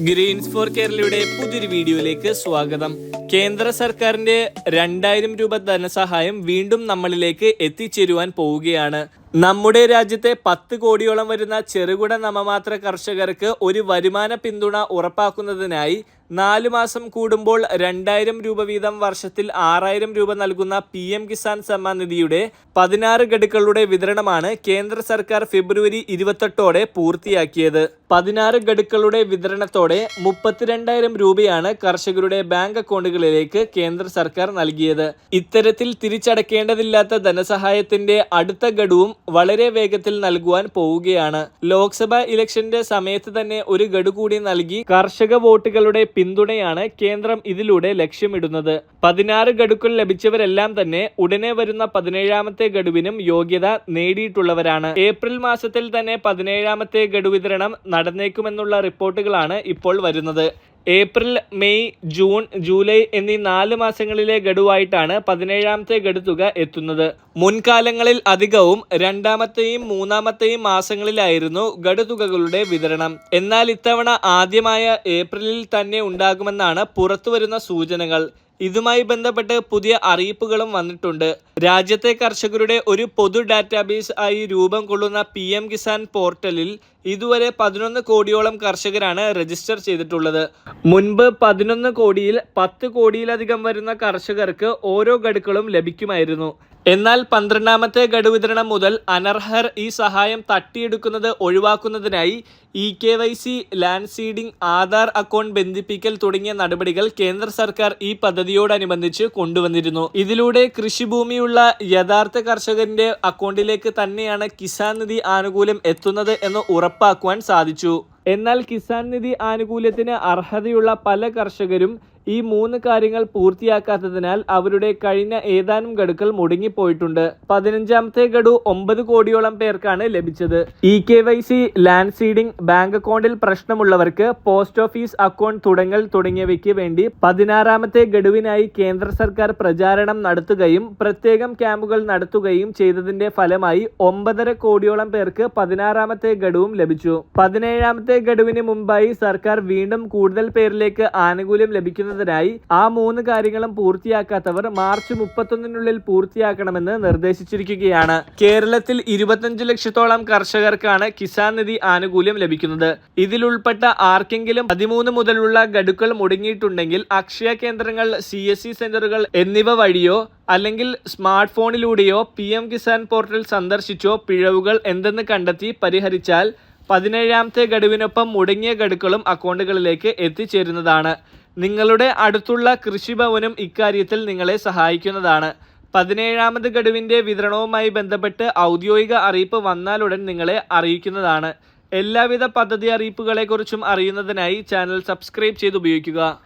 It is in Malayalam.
ഗ്രീൻസ് ഫോർ കേരളയുടെ പുതിയൊരു വീഡിയോയിലേക്ക് സ്വാഗതം. കേന്ദ്ര സർക്കാരിന്റെ രണ്ടായിരം രൂപ ധനസഹായം വീണ്ടും നമ്മളിലേക്ക് എത്തിച്ചേരുവാൻ പോവുകയാണ്. നമ്മുടെ രാജ്യത്തെ പത്ത് കോടിയോളം വരുന്ന ചെറുകിട നമമാത്ര കർഷകർക്ക് ഒരു വരുമാന പിന്തുണ ഉറപ്പാക്കുന്നതിനായി നാലു മാസം കൂടുമ്പോൾ രണ്ടായിരം രൂപ വീതം വർഷത്തിൽ ആറായിരം രൂപ നൽകുന്ന പി എം കിസാൻ സമ്മാൻ നിധിയുടെ പതിനാറ് ഗഡുക്കളുടെ വിതരണമാണ് കേന്ദ്ര സർക്കാർ ഫെബ്രുവരി ഇരുപത്തെട്ടോടെ പൂർത്തിയാക്കിയത്. പതിനാറ് ഗഡുക്കളുടെ വിതരണത്തോടെ മുപ്പത്തിരണ്ടായിരം രൂപയാണ് കർഷകരുടെ ബാങ്ക് അക്കൗണ്ടുകളിലേക്ക് കേന്ദ്ര സർക്കാർ നൽകിയത്. ഇത്തരത്തിൽ തിരിച്ചടക്കേണ്ടതില്ലാത്ത ധനസഹായത്തിന്റെ അടുത്ത ഗഡുവും വളരെ വേഗത്തിൽ നൽകുവാൻ പോവുകയാണ്. ലോക്സഭാ ഇലക്ഷന്റെ സമയത്ത് തന്നെ ഒരു ഗഡു കൂടി നൽകി കർഷക വോട്ടുകളുടെ പിന്തുണയാണ് കേന്ദ്രം ഇതിലൂടെ ലക്ഷ്യമിടുന്നത്. പതിനാറ് ഗഡുക്കൾ ലഭിച്ചവരെല്ലാം തന്നെ ഉടനെ വരുന്ന പതിനേഴാമത്തെ ഗഡുവിനും യോഗ്യത നേടിയിട്ടുള്ളവരാണ്. ഏപ്രിൽ മാസത്തിൽ തന്നെ പതിനേഴാമത്തെ ഗഡു വിതരണം നടന്നേക്കുമെന്നുള്ള റിപ്പോർട്ടുകളാണ് ഇപ്പോൾ വരുന്നത്. ഏപ്രിൽ മെയ് ജൂൺ ജൂലൈ എന്നീ നാല് മാസങ്ങളിലെ ഗഡുവായിട്ടാണ് പതിനേഴാമത്തെ ഗഡു തുക എത്തുന്നത്. മുൻകാലങ്ങളിൽ അധികവും രണ്ടാമത്തെയും മൂന്നാമത്തെയും മാസങ്ങളിലായിരുന്നു ഗഡു തുകകളുടെ വിതരണം. എന്നാൽ ഇത്തവണ ആദ്യമായ ഏപ്രിലിൽ തന്നെ ഉണ്ടാകുമെന്നാണ് പുറത്തുവരുന്ന സൂചനകൾ. ഇതുമായി ബന്ധപ്പെട്ട് പുതിയ അറിയിപ്പുകളും വന്നിട്ടുണ്ട്. രാജ്യത്തെ കർഷകരുടെ ഒരു പൊതു ഡാറ്റാബേസ് ആയി രൂപം കൊള്ളുന്ന പി എം കിസാൻ പോർട്ടലിൽ ഇതുവരെ പതിനൊന്ന് കോടിയോളം കർഷകരാണ് രജിസ്റ്റർ ചെയ്തിട്ടുള്ളത്. മുൻപ് പതിനൊന്ന് കോടിയിൽ പത്ത് കോടിയിലധികം വരുന്ന കർഷകർക്ക് ഓരോ ഗഡുക്കളും ലഭിക്കുമായിരുന്നു. എന്നാൽ പന്ത്രണ്ടാമത്തെ ഗഡു വിതരണം മുതൽ അനർഹർ ഈ സഹായം തട്ടിയെടുക്കുന്നത് ഒഴിവാക്കുന്നതിനായി E K Y C land seeding Aadhaar account ബന്ധിപ്പിക്കൽ തുടങ്ങിയ നടപടികൾ കേന്ദ്ര സർക്കാർ ഈ പദ്ധതിയോടനുബന്ധിച്ച് കൊണ്ടുവന്നിരുന്നു. ഇതിലൂടെ കൃഷിഭൂമിയുള്ള യഥാർത്ഥ കർഷകന്റെ അക്കൗണ്ടിലേക്ക് തന്നെയാണ് കിസാൻ നിധി ആനുകൂല്യം എത്തുന്നത് എന്ന് ഉറപ്പാക്കുവാൻ സാധിച്ചു. എന്നാൽ കിസാൻ നിധി ആനുകൂല്യത്തിന് അർഹതയുള്ള പല കർഷകരും ഈ മൂന്ന് കാര്യങ്ങൾ പൂർത്തിയാക്കാത്തതിനാൽ അവരുടെ കഴിഞ്ഞ ഏതാനും ഗഡുക്കൾ മുടങ്ങിപ്പോയിട്ടുണ്ട്. പതിനഞ്ചാമത്തെ ഗഡു ഒമ്പത് കോടിയോളം പേർക്കാണ് ലഭിച്ചത്. E K Y C land seeding bank അക്കൗണ്ടിൽ പ്രശ്നമുള്ളവർക്ക് പോസ്റ്റ് ഓഫീസ് അക്കൗണ്ട് തുടങ്ങൽ തുടങ്ങിയവയ്ക്ക് വേണ്ടി പതിനാറാമത്തെ ഗഡുവിനായി കേന്ദ്ര സർക്കാർ പ്രചാരണം നടത്തുകയും പ്രത്യേകം ക്യാമ്പുകൾ നടത്തുകയും ചെയ്തതിന്റെ ഫലമായി ഒമ്പതര കോടിയോളം പേർക്ക് പതിനാറാമത്തെ ഗഡുവും ലഭിച്ചു. പതിനേഴാമത്തെ ഗഡുവിന് മുമ്പായി സർക്കാർ വീണ്ടും കൂടുതൽ പേരിലേക്ക് ആനുകൂല്യം ലഭിക്കുന്നതിനായി ആ മൂന്ന് കാര്യങ്ങളും പൂർത്തിയാക്കാത്തവർ മാർച്ച് മുപ്പത്തൊന്നിനുള്ളിൽ പൂർത്തിയാക്കണമെന്ന് നിർദ്ദേശിച്ചിരിക്കുകയാണ്. കേരളത്തിൽ ഇരുപത്തഞ്ച് ലക്ഷത്തോളം കർഷകർക്കാണ് കിസാൻ നിധി ആനുകൂല്യം ലഭിക്കുന്നത്. ഇതിലുൾപ്പെട്ട ആർക്കെങ്കിലും പതിമൂന്ന് മുതലുള്ള ഗഡുക്കൾ മുടങ്ങിയിട്ടുണ്ടെങ്കിൽ അക്ഷയ കേന്ദ്രങ്ങൾ സി എസ് സെന്ററുകൾ എന്നിവ വഴിയോ അല്ലെങ്കിൽ സ്മാർട്ട് ഫോണിലൂടെയോ പി എം കിസാൻ പോർട്ടൽ സന്ദർശിച്ചോ പിഴവുകൾ എന്തെന്ന് കണ്ടെത്തി പരിഹരിച്ചാൽ പതിനേഴാമത്തെ ഗഡുവിനൊപ്പം മുടങ്ങിയ ഗഡുക്കളും അക്കൗണ്ടുകളിലേക്ക് എത്തിച്ചേരുന്നതാണ്. നിങ്ങളുടെ അടുത്തുള്ള കൃഷിഭവനും ഇക്കാര്യത്തിൽ നിങ്ങളെ സഹായിക്കുന്നതാണ്. പതിനേഴാമത് ഗഡുവിന്റെ വിതരണവുമായി ബന്ധപ്പെട്ട് ഔദ്യോഗിക അറിയിപ്പ് വന്നാലുടൻ നിങ്ങളെ അറിയിക്കുന്നതാണ്. എല്ലാവിധ പദ്ധതി അറിയിപ്പുകളെക്കുറിച്ചും അറിയുന്നതിനായി ചാനൽ സബ്സ്ക്രൈബ് ചെയ്ത് ഉപയോഗിക്കുക